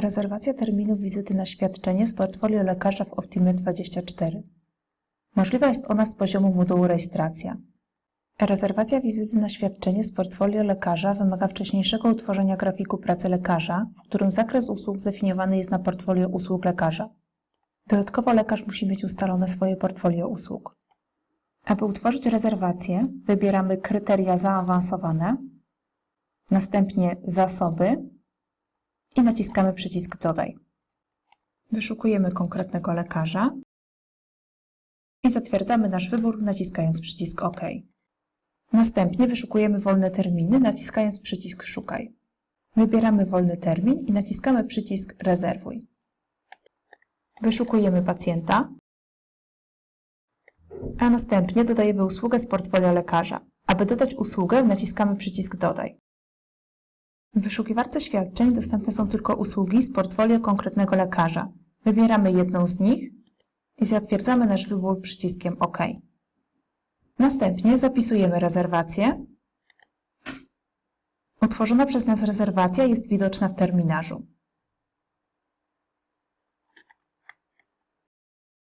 Rezerwacja terminu wizyty na świadczenie z portfolio lekarza w Optimie24. Możliwa jest ona z poziomu modułu rejestracja. Rezerwacja wizyty na świadczenie z portfolio lekarza wymaga wcześniejszego utworzenia grafiku pracy lekarza, w którym zakres usług zdefiniowany jest na portfolio usług lekarza. Dodatkowo lekarz musi mieć ustalone swoje portfolio usług. Aby utworzyć rezerwację, wybieramy kryteria zaawansowane, następnie zasoby i naciskamy przycisk Dodaj. Wyszukujemy konkretnego lekarza i zatwierdzamy nasz wybór naciskając przycisk OK. Następnie wyszukujemy wolne terminy naciskając przycisk Szukaj. Wybieramy wolny termin i naciskamy przycisk Rezerwuj. Wyszukujemy pacjenta, a następnie dodajemy usługę z portfolio lekarza. Aby dodać usługę, naciskamy przycisk Dodaj. W wyszukiwarce świadczeń dostępne są tylko usługi z portfolio konkretnego lekarza. Wybieramy jedną z nich i zatwierdzamy nasz wybór przyciskiem OK. Następnie zapisujemy rezerwację. Utworzona przez nas rezerwacja jest widoczna w terminarzu.